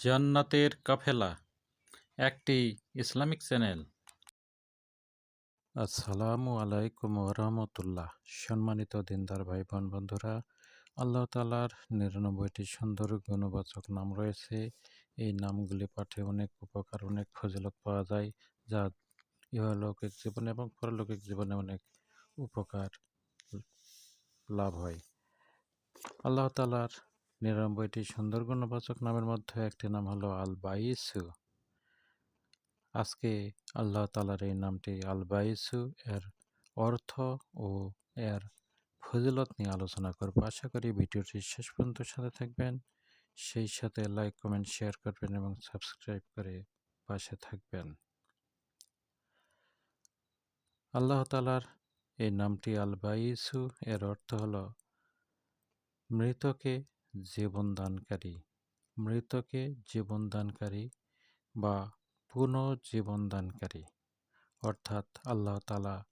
জান্নাতের কাফেলা, একটি Islamic channel. আসসালামু আলাইকুম রহমতুল্লাহ। সম্মানিত দিনদার ভাই বোন বন্ধুরা, আল্লাহ তালার নিরানব্বইটি সুন্দর গুণবাচক নাম রয়েছে। এই নামগুলি পাঠে অনেক উপকার, অনেক ফজিলত পাওয়া যায়, যা ইহলৌকিক জীবনে এবং পরলৌকিক জীবনে অনেক উপকার লাভ হয়। আল্লাহ তালার নিরানব্বইটি সুন্দর গুণবাচক নামের মধ্যে একটি নাম হলো আল বাইসু আজকে আল্লাহ তালার এই নামটি আল বাইসু এর অর্থ ও এর ফজিলত নিয়ে আলোচনা করব। আশা করি ভিডিওটি শেষ পর্যন্ত সাথে থাকবেন। সেই সাথে লাইক, কমেন্ট, শেয়ার করবেন এবং সাবস্ক্রাইব করে পাশে থাকবেন। আল্লাহ তালার এই নামটি আল বাইসু এর অর্থ হলো মৃতকে জীবনদানকারী, মৃতকে জীবনদানকারী বা পুনর্জীবনদানকারী। অর্থাৎ আল্লাহ তালা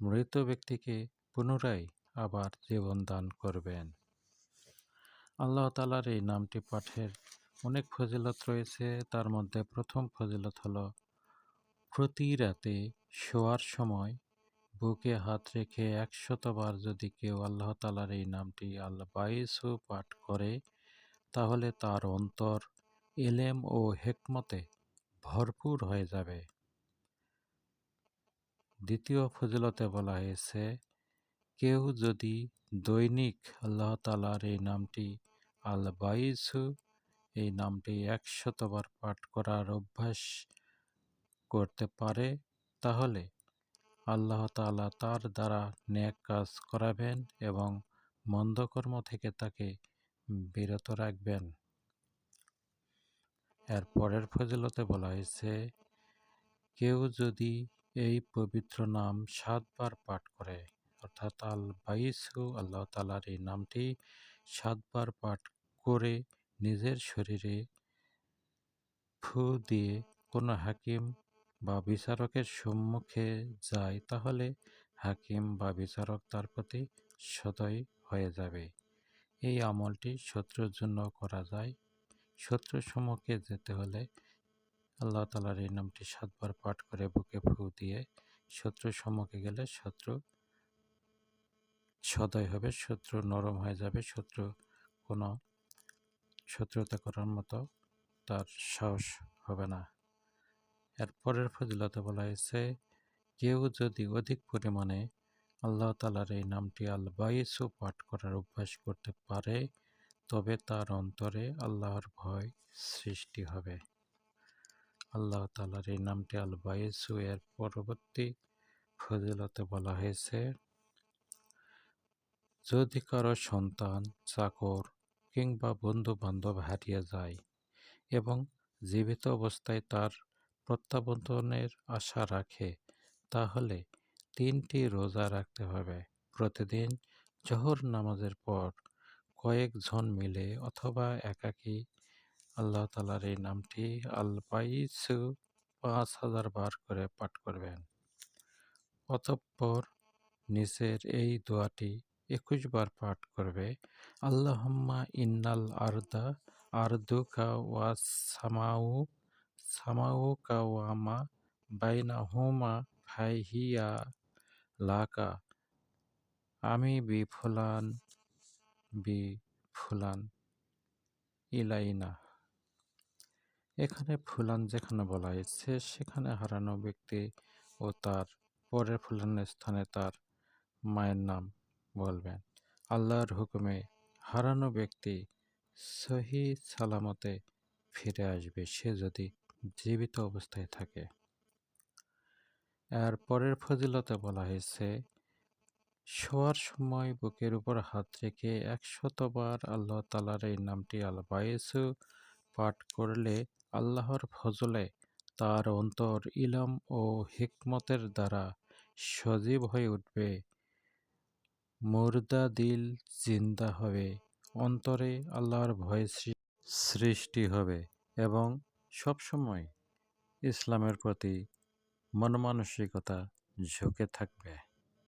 মৃত ব্যক্তিকে পুনরায় আবার জীবন দান করবেন। আল্লাহ তালার এই নামটি পাঠের অনেক ফজিলত রয়েছে। তার মধ্যে প্রথম ফজিলত হলো, প্রতি রাতে শোয়ার সময় বুকে হাত রেখে একশতবার যদি কেউ আল্লাহ তালার এই নামটি আল্লাহ বাইসু পাঠ করে, তাহলে তার অন্তর, এলেম ও হেকমতে ভরপুর হয়ে যাবে। দ্বিতীয় ফজিলতে বলা হয়েছে, কেউ যদি দৈনিক আল্লাহ তালার এই নামটি আল বাইসু এই নামটি একশতবার পাঠ করার অভ্যাস করতে পারে, তাহলে আল্লাহ তালা তার দ্বারা ন্যাক কাজ করাবেন এবং মন্দকর্ম থেকে তাকে বিরত রাখবেন। এর পরের ফজিলতে বলা হয়েছে, কেউ যদি এই পবিত্র নাম সাতবার পাঠ করে, অর্থাৎ আল বাইসু আল্লাহ তালার এই নামটি সাতবার পাঠ করে নিজের শরীরে ফু দিয়ে কোনো হাকিম বা বিচারকের সম্মুখে যায়, তাহলে হাকিম বা বিচারক তার প্রতি সদয় হয়ে যাবে। এই আমলটি শত্রুর জন্য করা যায়। শত্রুর সম্মুখে যেতে হলে আল্লাহ তালার এই নামটি সাতবার পাঠ করে বুকে ফু দিয়ে শত্রুর সম্মুখে গেলে শত্রু সদয় হবে, শত্রু নরম হয়ে যাবে, শত্রু কোনো শত্রুতা করার মতো তার সাহস হবে না। এর পরের ফজিলতে বলা হয়েছে, কেউ যদি অধিক পরিমাণে আল্লাহ তালার এই নামটি আল বাইসু পাঠ করার অভ্যাস করতে পারে, তবে তার অন্তরে আল্লাহর ভয় সৃষ্টি হবে। আল্লাহ তালার এই নামটি আল বাইসু এর পরবর্তী ফজিলতে বলা হয়েছে, যদি কারও সন্তান, চাকর কিংবা বন্ধু বান্ধব হারিয়ে যায় এবং জীবিত অবস্থায় তার প্রত্যাবর্তনের আশা রাখে, তাহলে তিনটি রোজা রাখতে হবে। প্রতিদিন জহর নামাজের পর কয়েকজন মিলে অথবা একাকী আল্লাহ তালার এই নামটি আল পাইসু পাঁচ হাজার বার করে পাঠ করবেন। অতঃপর নিচের এই দোয়াটি একুশ বার পাঠ করবে, আল্লাহম্মা ইন্নাল আরদা আরদুকা ওয়া সামাউ সামাউ কাওয়ামা বাইনা হুমা ফাইহিয়া লাকা আমি বি ফুলান বি ফুলান ইলাইনা এখানে ফুলান যেখানে বলা হয়েছে, সেখানে হারানো ব্যক্তি ও তার পরের ফুলানের স্থানে তার মায়ের নাম বলবেন। আল্লাহর হুকুমে হারানো ব্যক্তি সহি সালামতে ফিরে আসবে। সে যদি জীবিত অবস্থায় থাকে। এর পরের ফজিলতে বলা হয়েছে, শোয়ার সময় বুকের উপর হাত রেখে একশতবার আল্লাহ তালার এই নামটি আল বায়েসু পাঠ করলে আল্লাহর ফজলে তার অন্তর ইলম ও হিকমতের দ্বারা সজীব হয়ে উঠবে। মুর্দা দিল জিন্দা হবে। অন্তরে আল্লাহর ভয় সৃষ্টি হবে এবং সবসময় ইসলামের প্রতি মনমানসিকতা ঝুঁকে থাকবে।